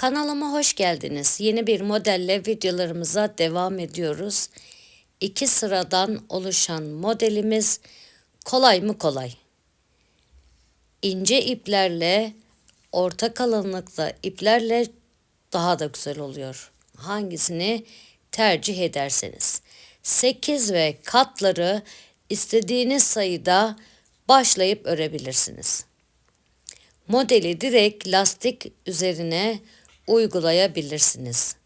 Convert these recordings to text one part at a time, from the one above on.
Kanalıma hoş geldiniz. Yeni bir modelle videolarımıza devam ediyoruz. İki sıradan oluşan modelimiz kolay mı kolay? İnce iplerle, orta kalınlıkta iplerle daha da güzel oluyor. Hangisini tercih ederseniz. 8 ve katları istediğiniz sayıda başlayıp örebilirsiniz. Modeli direkt lastik üzerine uygulayabilirsiniz.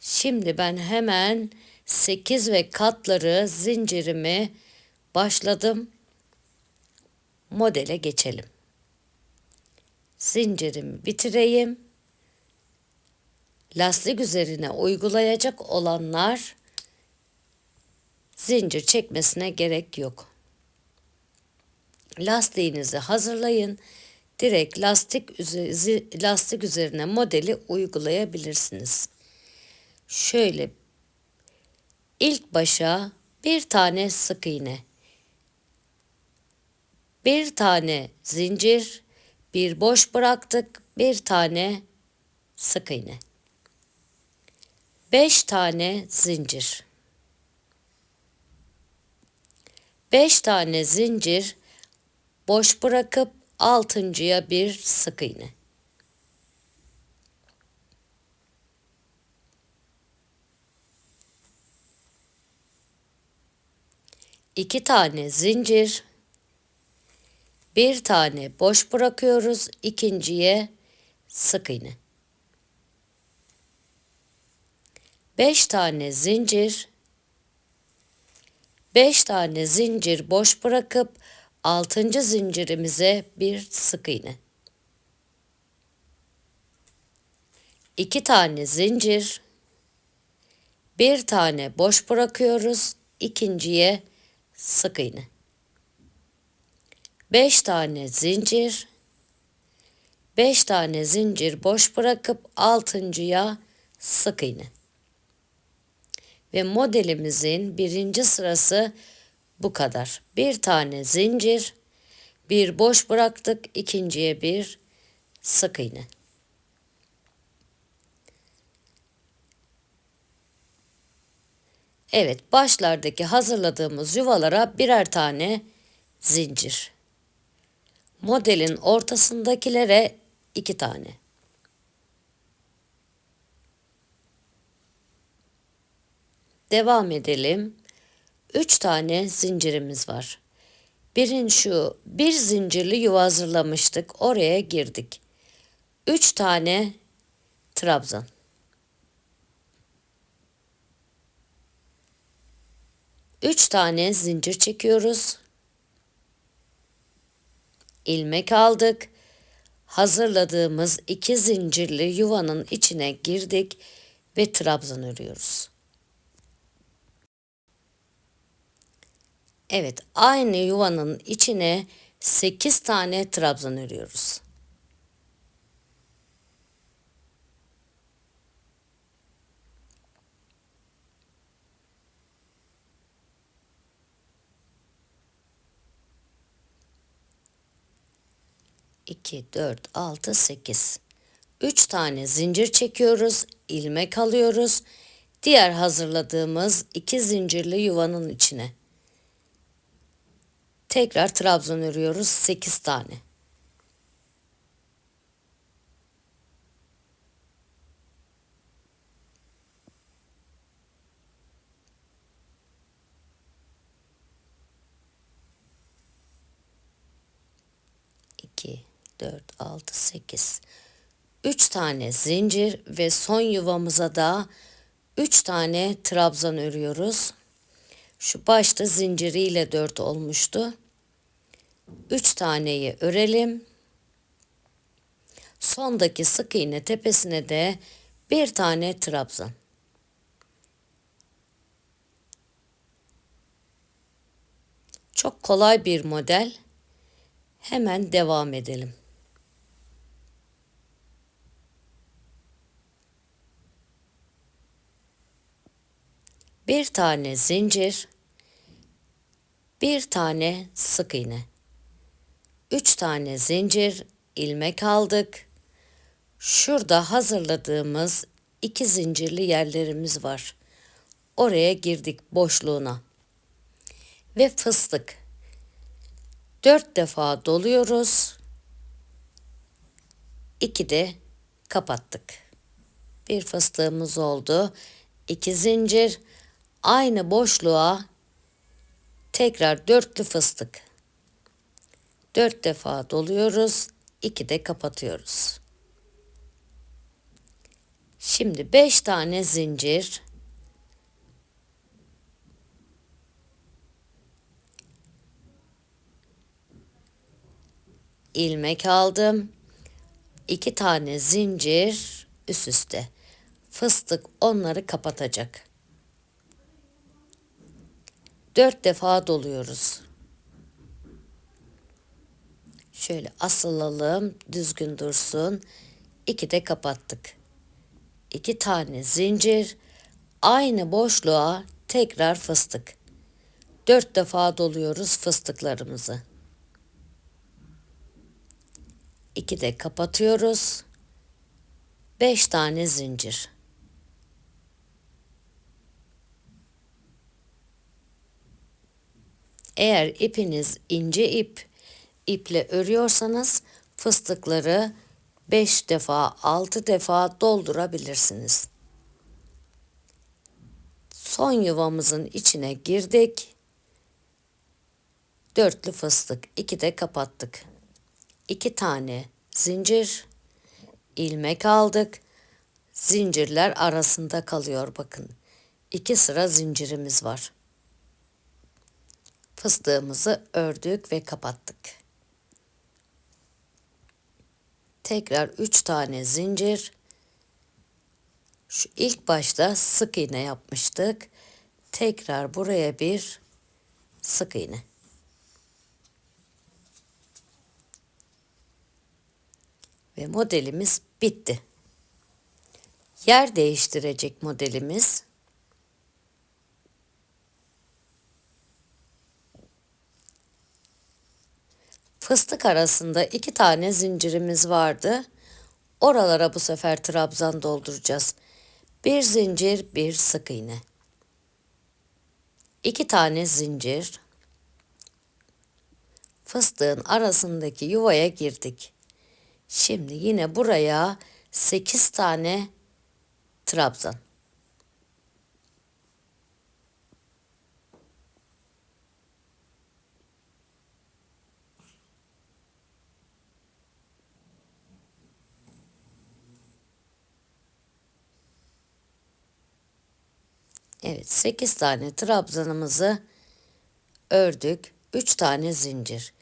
Şimdi ben hemen 8 ve katları zincirimi başladım. Modele geçelim. Zincirimi bitireyim. Lastik üzerine uygulayacak olanlar zincir çekmesine gerek yok. Lastiğinizi hazırlayın direkt lastik, üzeri, lastik üzerine modeli uygulayabilirsiniz. Şöyle ilk başa bir tane sık iğne, bir tane zincir, bir boş bıraktık, bir tane sık iğne. Beş tane zincir. Beş tane zincir boş bırakıp altıncıya bir sık iğne. İki tane zincir, bir tane boş bırakıyoruz, ikinciye sık iğne. Beş tane zincir, beş tane zincir boş bırakıp altıncı zincirimize bir sık iğne. İki tane zincir, bir tane boş bırakıyoruz, ikinciye sık iğne. Beş tane zincir, beş tane zincir boş bırakıp altıncıya sık iğne. Ve modelimizin birinci sırası bu kadar. Bir tane zincir, bir boş bıraktık, ikinciye bir sık iğne. Evet, başlardaki hazırladığımız yuvalara birer tane zincir. Modelin ortasındakilere iki tane. Devam edelim. 3 tane zincirimiz var. Birin şu bir zincirli yuva hazırlamıştık. Oraya girdik. 3 tane trabzan. Üç tane zincir çekiyoruz. ilmek aldık. Hazırladığımız iki zincirli yuvanın içine girdik ve trabzan örüyoruz. Evet, aynı yuvanın içine 8 tane trabzan örüyoruz. İki, dört, altı, sekiz. Üç tane zincir çekiyoruz, ilmek alıyoruz. Diğer hazırladığımız iki zincirli yuvanın içine. Tekrar trabzan örüyoruz 8 tane. İki, dört, altı, sekiz. Üç tane zincir ve son yuvamıza da üç tane trabzan örüyoruz. Şu başta zinciriyle 4 olmuştu. 3 taneyi örelim. Sondaki sık iğne tepesine de bir tane trabzan. Çok kolay bir model. Hemen devam edelim. Bir tane zincir, bir tane sık iğne. Üç tane zincir, ilmek aldık. Şurada hazırladığımız iki zincirli yerlerimiz var. Oraya girdik boşluğuna. Ve fıstık. Dört defa doluyoruz. İki de kapattık. Bir fıstığımız oldu. İki zincir. Aynı boşluğa tekrar dörtlü fıstık. Dört defa doluyoruz. iki de kapatıyoruz. Şimdi beş tane zincir. ilmek aldım. iki tane zincir üst üste. Fıstık onları kapatacak. Dört defa doluyoruz. Şöyle asılalım, düzgün dursun. İki de kapattık. İki tane zincir, aynı boşluğa tekrar fıstık. Dört defa doluyoruz fıstıklarımızı. İki de kapatıyoruz. Beş tane zincir. Eğer ipiniz ince ip iple örüyorsanız fıstıkları 5 defa 6 defa doldurabilirsiniz. Son yuvamızın içine girdik. Dörtlü fıstık 2 de kapattık. 2 tane zincir ilmek aldık. Zincirler arasında kalıyor bakın. 2 sıra zincirimiz var. Fıstığımızı ördük ve kapattık. Tekrar 3 tane zincir. Şu ilk başta sık iğne yapmıştık. Tekrar buraya bir sık iğne. Ve modelimiz bitti. Yer değiştirecek modelimiz. Fıstık arasında iki tane zincirimiz vardı. Oralara bu sefer trabzan dolduracağız. Bir zincir, bir sık iğne. İki tane zincir. Fıstığın arasındaki yuvaya girdik. Şimdi yine buraya 8 tane trabzan. Evet 8 tane trabzanımızı ördük. 3 tane zincir.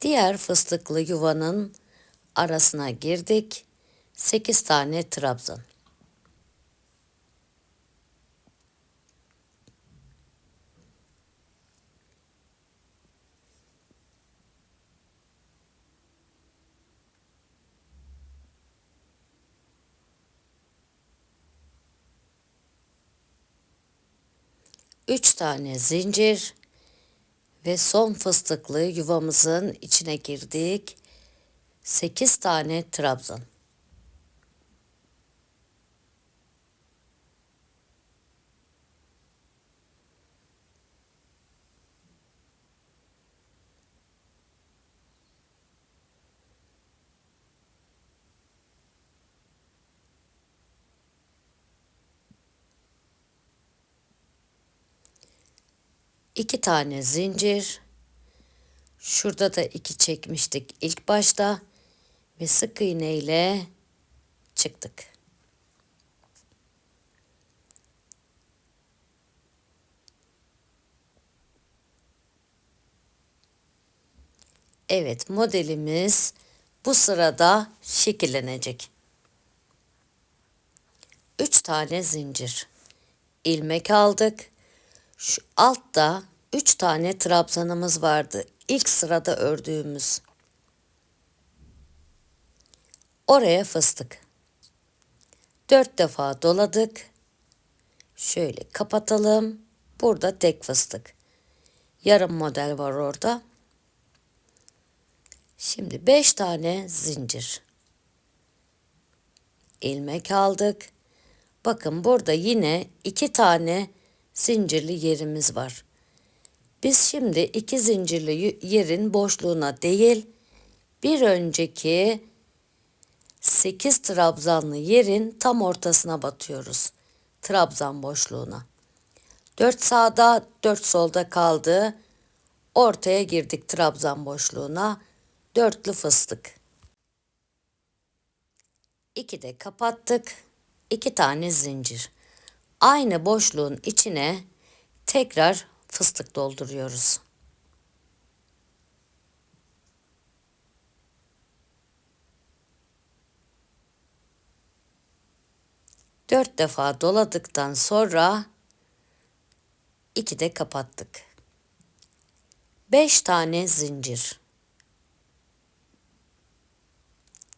Diğer fıstıklı yuvanın arasına girdik. 8 tane trabzan. Üç tane zincir ve son fıstıklı yuvamızın içine girdik. 8 tane trabzan. İki tane zincir. Şurada da iki çekmiştik ilk başta ve sık iğne ile çıktık. Evet modelimiz bu sırada şekillenecek. 3 tane zincir ilmek aldık. Şu altta 3 tane trabzanımız vardı. İlk sırada ördüğümüz. Oraya fıstık. Dört defa doladık. Şöyle kapatalım. Burada tek fıstık. Yarım model var orada. Şimdi beş tane zincir. ilmek aldık. Bakın burada yine iki tane zincirli yerimiz var. Biz şimdi iki zincirli yerin boşluğuna değil, bir önceki 8 trabzanlı yerin tam ortasına batıyoruz. Trabzan boşluğuna. 4 sağda, 4 solda kaldı. Ortaya girdik trabzan boşluğuna. Dörtlü fıstık. 2 de kapattık. 2 tane zincir. Aynı boşluğun içine tekrar fıstık dolduruyoruz. Dört defa doladıktan sonra iki de kapattık. Beş tane zincir.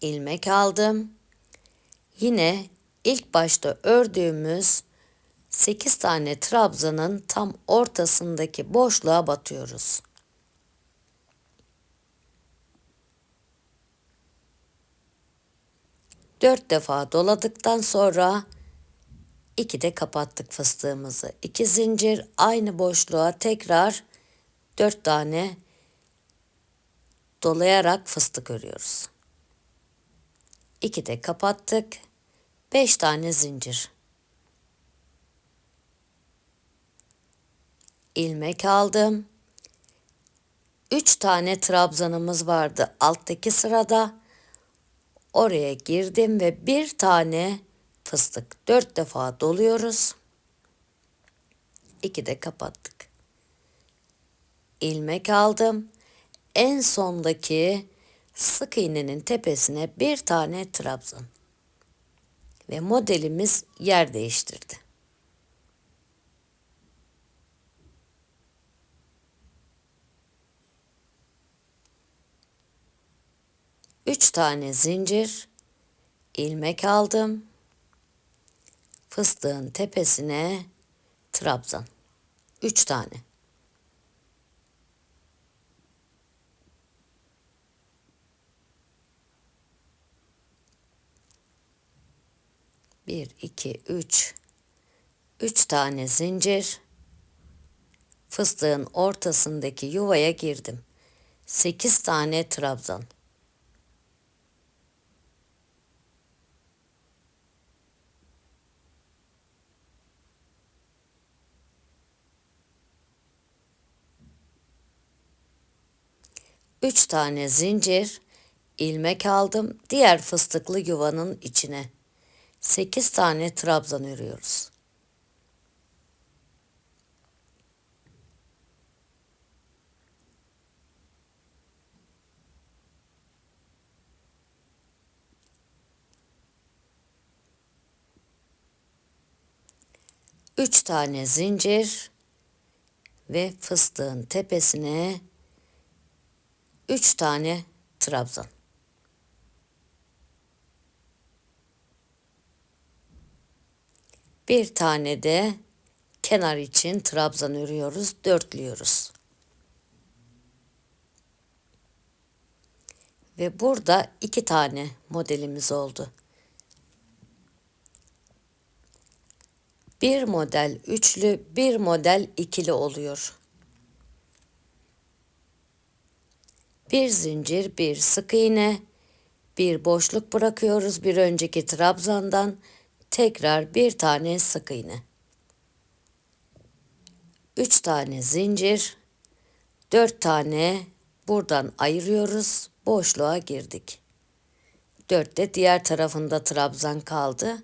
ilmek aldım. Yine ilk başta ördüğümüz 8 tane trabzanın tam ortasındaki boşluğa batıyoruz. Dört defa doladıktan sonra iki de kapattık fıstığımızı. İki zincir aynı boşluğa tekrar dört tane dolayarak fıstık örüyoruz. İki de kapattık. Beş tane zincir. İlmek aldım. 3 tane trabzanımız vardı alttaki sırada. Oraya girdim ve bir tane fıstık. 4 defa doluyoruz. 2 de kapattık. ilmek aldım. En sondaki sık iğnenin tepesine bir tane trabzan. Ve modelimiz yer değiştirdi. 3 tane zincir ilmek aldım. Fıstığın tepesine trabzan. 3 tane. Bir, iki, üç. Üç tane zincir. Fıstığın ortasındaki yuvaya girdim. Sekiz tane trabzan. Üç tane zincir, ilmek aldım diğer fıstıklı yuvanın içine. Sekiz tane trabzan örüyoruz. Üç tane zincir ve fıstığın tepesine 3 tane trabzan. Bir tane de kenar için trabzan örüyoruz, dörtlüyoruz. Ve burada iki tane modelimiz oldu. Bir model üçlü, bir model ikili oluyor. Bir zincir, bir sık iğne, bir boşluk bırakıyoruz bir önceki trabzandan tekrar bir tane sık iğne. 3 tane zincir, 4 tane buradan ayırıyoruz, boşluğa girdik. 4 de diğer tarafında trabzan kaldı.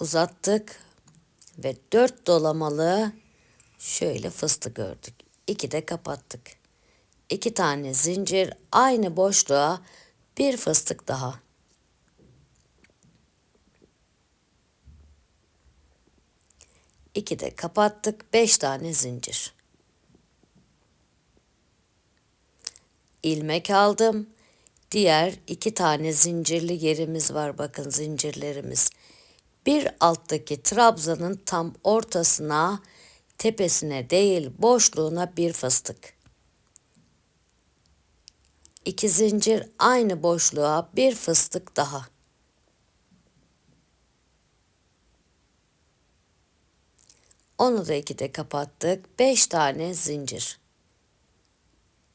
Uzattık ve 4 dolamalı şöyle fıstık ördük. 2 de kapattık iki tane zincir aynı boşluğa bir fıstık daha. İki de kapattık. Beş tane zincir. ilmek aldım. Diğer iki tane zincirli yerimiz var. Bakın zincirlerimiz. Bir alttaki trabzanın tam ortasına, tepesine değil boşluğuna bir fıstık. İki zincir aynı boşluğa bir fıstık daha. Onu da iki de kapattık. Beş tane zincir.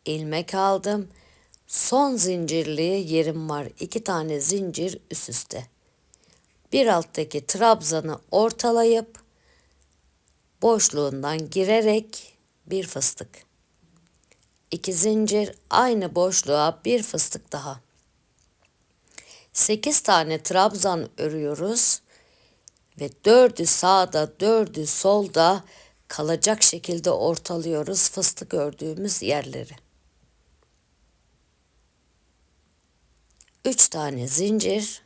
İlmek aldım. Son zincirli yerim var. İki tane zincir üst üste. Bir alttaki trabzanı ortalayıp boşluğundan girerek bir fıstık. 2 zincir aynı boşluğa bir fıstık daha. 8 tane trabzan örüyoruz ve dördü sağda dördü solda kalacak şekilde ortalıyoruz fıstık ördüğümüz yerleri. 3 tane zincir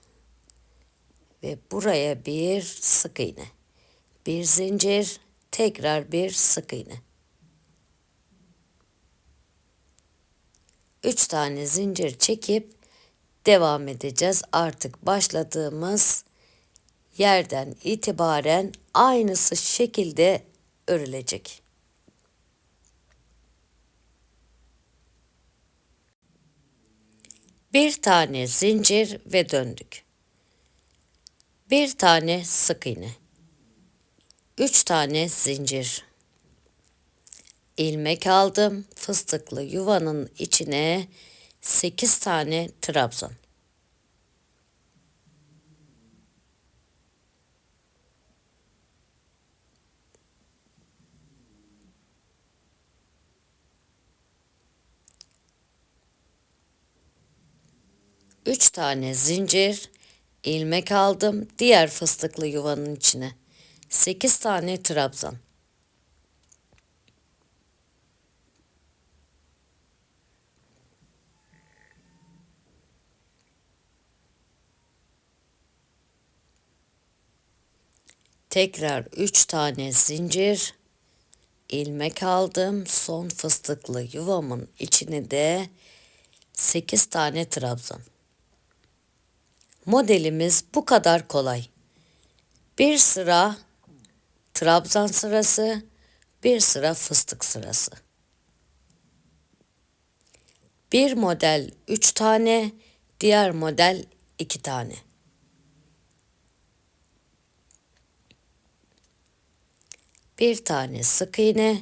ve buraya bir sık iğne. Bir zincir, tekrar bir sık iğne. 3 tane zincir çekip devam edeceğiz. Artık başladığımız yerden itibaren aynısı şekilde örülecek. Bir tane zincir ve döndük. Bir tane sık iğne. Üç tane zincir. İlmek aldım. Fıstıklı yuvanın içine 8 tane trabzan. Üç tane zincir, ilmek aldım diğer fıstıklı yuvanın içine. Sekiz tane trabzan. Tekrar 3 tane zincir ilmek aldım. Son fıstıklı yuvamın içine de 8 tane trabzan. Modelimiz bu kadar kolay. Bir sıra trabzan sırası, bir sıra fıstık sırası. Bir model 3 tane, diğer model 2 tane. Bir tane sık iğne,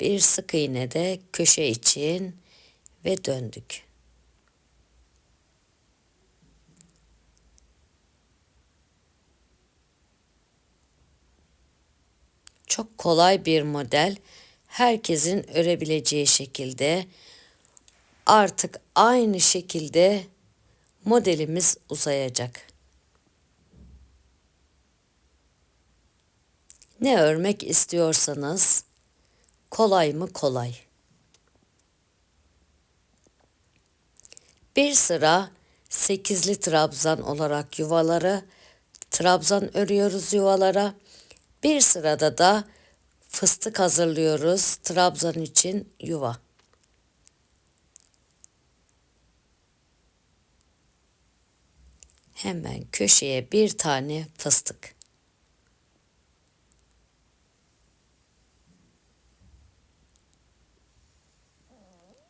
bir sık iğne de köşe için ve döndük. Çok kolay bir model. Herkesin örebileceği şekilde artık aynı şekilde modelimiz uzayacak. Ne örmek istiyorsanız kolay mı kolay. Bir sıra sekizli trabzan olarak yuvaları trabzan örüyoruz yuvalara. Bir sırada da fıstık hazırlıyoruz trabzan için yuva. Hemen köşeye bir tane fıstık.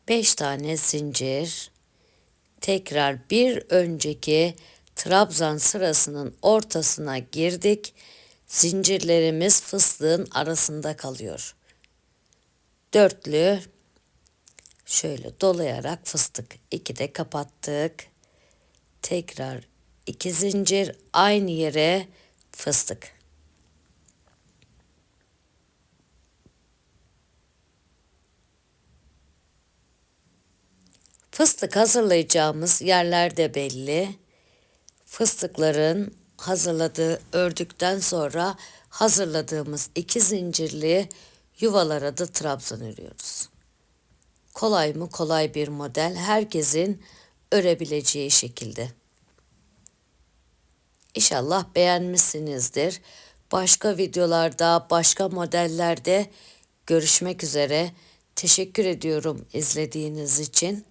5 tane zincir tekrar bir önceki trabzan sırasının ortasına girdik. Zincirlerimiz fıstığın arasında kalıyor. Dörtlü şöyle dolayarak fıstık. iki de kapattık. Tekrar iki zincir aynı yere fıstık. Fıstık hazırlayacağımız yerler de belli. Fıstıkların hazırladığı ördükten sonra hazırladığımız iki zincirli yuvalara da trabzan örüyoruz. Kolay mı? Kolay bir model. Herkesin örebileceği şekilde. İnşallah beğenmişsinizdir. Başka videolarda, başka modellerde görüşmek üzere. Teşekkür ediyorum izlediğiniz için.